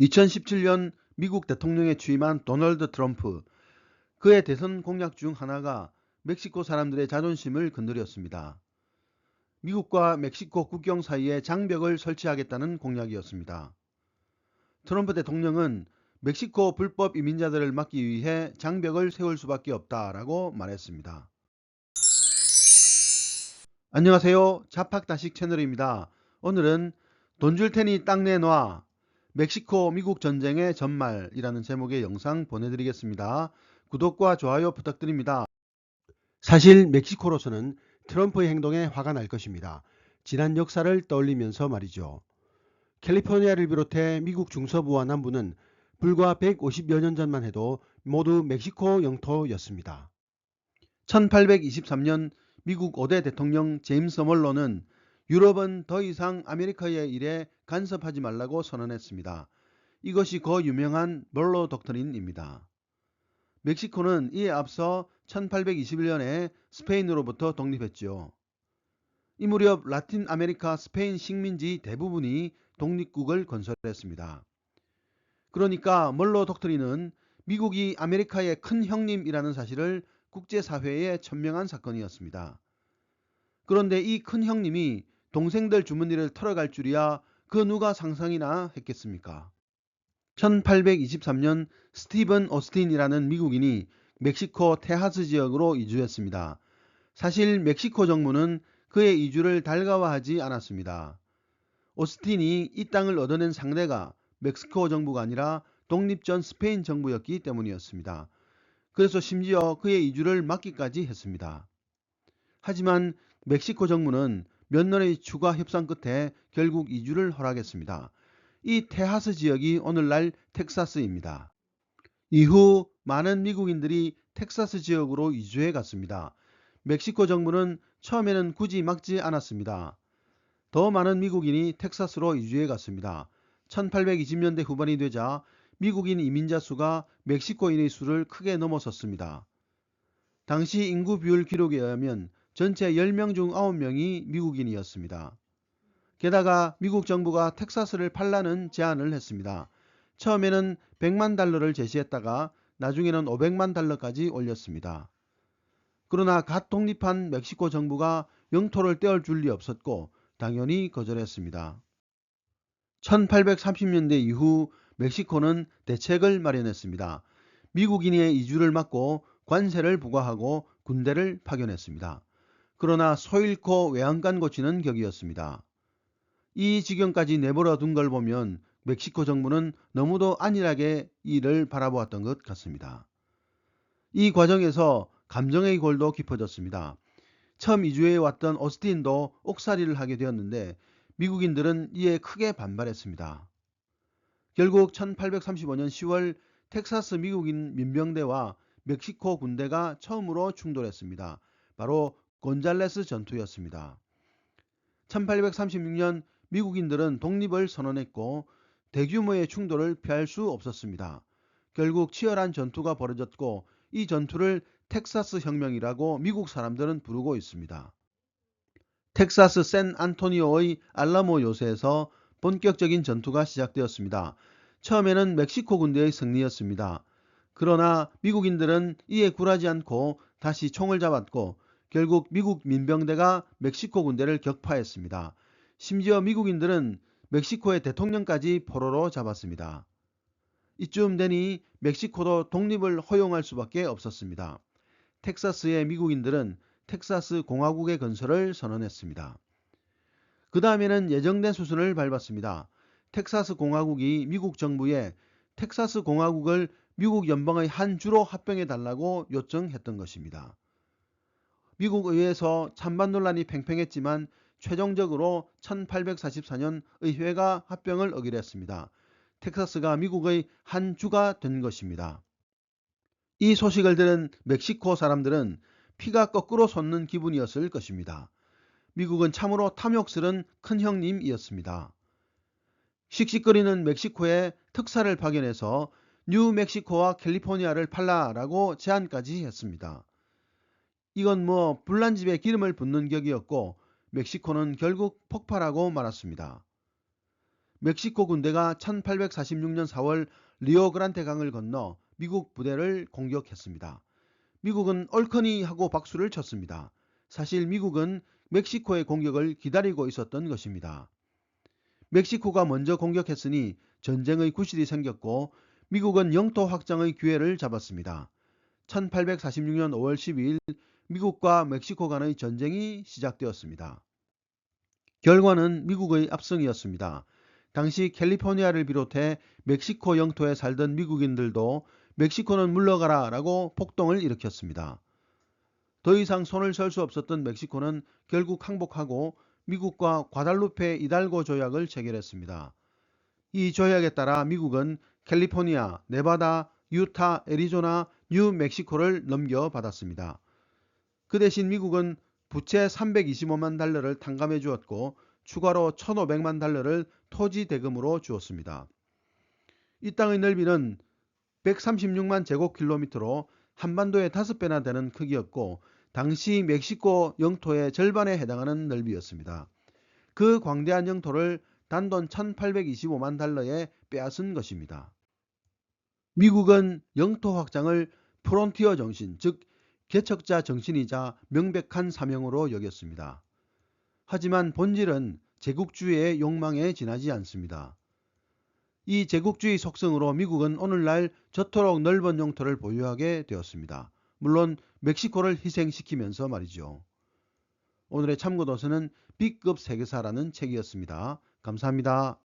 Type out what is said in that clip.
2017년 미국 대통령에 취임한 도널드 트럼프. 그의 대선 공약 중 하나가 멕시코 사람들의 자존심을 건드렸습니다. 미국과 멕시코 국경 사이에 장벽을 설치하겠다는 공약이었습니다. 트럼프 대통령은 멕시코 불법 이민자들을 막기 위해 장벽을 세울 수밖에 없다라고 말했습니다. 안녕하세요. 자팍다식 채널입니다. 오늘은 돈 줄 테니 땅 내놔 멕시코 미국 전쟁의 전말이라는 제목의 영상 보내드리겠습니다. 구독과 좋아요 부탁드립니다. 사실 멕시코로서는 트럼프의 행동에 화가 날 것입니다. 지난 역사를 떠올리면서 말이죠. 캘리포니아를 비롯해 미국 중서부와 남부는 불과 150여 년 전만 해도 모두 멕시코 영토였습니다. 1823년 미국 5대 대통령 제임스 멀로는 유럽은 더 이상 아메리카의 일에 간섭하지 말라고 선언했습니다. 이것이 거 유명한 멀로 독트린입니다. 멕시코는 이에 앞서 1821년에 스페인으로부터 독립했지요. 이 무렵 라틴 아메리카 스페인 식민지 대부분이 독립국을 건설했습니다. 그러니까 멀로 독트린은 미국이 아메리카의 큰 형님이라는 사실을 국제사회에 천명한 사건이었습니다. 그런데 이 큰 형님이 동생들 주머니를 털어갈 줄이야 그 누가 상상이나 했겠습니까? 1823년 스티븐 오스틴이라는 미국인이 멕시코 테하스 지역으로 이주했습니다. 사실 멕시코 정부는 그의 이주를 달가워하지 않았습니다. 오스틴이 이 땅을 얻어낸 상대가 멕시코 정부가 아니라 독립 전 스페인 정부였기 때문이었습니다. 그래서 심지어 그의 이주를 막기까지 했습니다. 하지만 멕시코 정부는 몇 년의 추가 협상 끝에 결국 이주를 허락했습니다. 이 테하스 지역이 오늘날 텍사스입니다. 이후 많은 미국인들이 텍사스 지역으로 이주해 갔습니다. 멕시코 정부는 처음에는 굳이 막지 않았습니다. 더 많은 미국인이 텍사스로 이주해 갔습니다. 1820년대 후반이 되자 미국인 이민자 수가 멕시코인의 수를 크게 넘어섰습니다. 당시 인구 비율 기록에 의하면 전체 10명 중 9명이 미국인이었습니다. 게다가 미국 정부가 텍사스를 팔라는 제안을 했습니다. 처음에는 100만 달러를 제시했다가 나중에는 500만 달러까지 올렸습니다. 그러나 갓 독립한 멕시코 정부가 영토를 떼어줄 리 없었고 당연히 거절했습니다. 1830년대 이후 멕시코는 대책을 마련했습니다. 미국인의 이주를 막고 관세를 부과하고 군대를 파견했습니다. 그러나 소 잃고 외양간 고치는 격이었습니다. 이 지경까지 내버려 둔 걸 보면 멕시코 정부는 너무도 안일하게 이를 바라보았던 것 같습니다. 이 과정에서 감정의 골도 깊어졌습니다. 처음 이주해 왔던 오스틴도 옥살이를 하게 되었는데 미국인들은 이에 크게 반발했습니다. 결국 1835년 10월 텍사스 미국인 민병대와 멕시코 군대가 처음으로 충돌했습니다. 바로 곤잘레스 전투였습니다. 1836년 미국인들은 독립을 선언했고 대규모의 충돌을 피할 수 없었습니다. 결국 치열한 전투가 벌어졌고 이 전투를 텍사스 혁명이라고 미국 사람들은 부르고 있습니다. 텍사스 샌 안토니오의 알라모 요새에서 본격적인 전투가 시작되었습니다. 처음에는 멕시코 군대의 승리였습니다. 그러나 미국인들은 이에 굴하지 않고 다시 총을 잡았고 결국 미국 민병대가 멕시코 군대를 격파했습니다. 심지어 미국인들은 멕시코의 대통령까지 포로로 잡았습니다. 이쯤 되니 멕시코도 독립을 허용할 수밖에 없었습니다. 텍사스의 미국인들은 텍사스 공화국의 건설을 선언했습니다. 그 다음에는 예정된 수순을 밟았습니다. 텍사스 공화국이 미국 정부에 텍사스 공화국을 미국 연방의 한 주로 합병해 달라고 요청했던 것입니다. 미국 의회에서 찬반 논란이 팽팽했지만 최종적으로 1844년 의회가 합병을 어기로 했습니다. 텍사스가 미국의 한 주가 된 것입니다. 이 소식을 들은 멕시코 사람들은 피가 거꾸로 솟는 기분이었을 것입니다. 미국은 참으로 탐욕스런 큰 형님이었습니다. 씩씩거리는 멕시코에 특사를 파견해서 뉴멕시코와 캘리포니아를 팔라라고 제안까지 했습니다. 이건 뭐 불난 집에 기름을 붓는 격이었고 멕시코는 결국 폭발하고 말았습니다. 멕시코 군대가 1846년 4월 리오그란테 강을 건너 미국 부대를 공격했습니다. 미국은 얼커니 하고 박수를 쳤습니다. 사실 미국은 멕시코의 공격을 기다리고 있었던 것입니다. 멕시코가 먼저 공격했으니 전쟁의 구실이 생겼고 미국은 영토 확장의 기회를 잡았습니다. 1846년 5월 12일 미국과 멕시코 간의 전쟁이 시작되었습니다. 결과는 미국의 압승이었습니다. 당시 캘리포니아를 비롯해 멕시코 영토에 살던 미국인들도 멕시코는 물러가라 라고 폭동을 일으켰습니다. 더 이상 손을 설 수 없었던 멕시코는 결국 항복하고 미국과 과달루페 이달고 조약을 체결했습니다. 이 조약에 따라 미국은 캘리포니아, 네바다, 유타, 애리조나, 뉴 멕시코를 넘겨받았습니다. 그 대신 미국은 부채 325만 달러를 탕감해 주었고 추가로 1,500만 달러를 토지 대금으로 주었습니다. 이 땅의 넓이는 136만 제곱킬로미터로 한반도의 5배나 되는 크기였고 당시 멕시코 영토의 절반에 해당하는 넓이였습니다. 그 광대한 영토를 단돈 1825만 달러에 빼앗은 것입니다. 미국은 영토 확장을 프론티어 정신, 즉 개척자 정신이자 명백한 사명으로 여겼습니다. 하지만 본질은 제국주의의 욕망에 지나지 않습니다. 이 제국주의 속성으로 미국은 오늘날 저토록 넓은 영토를 보유하게 되었습니다. 물론 멕시코를 희생시키면서 말이죠. 오늘의 참고도서는 B급 세계사라는 책이었습니다. 감사합니다.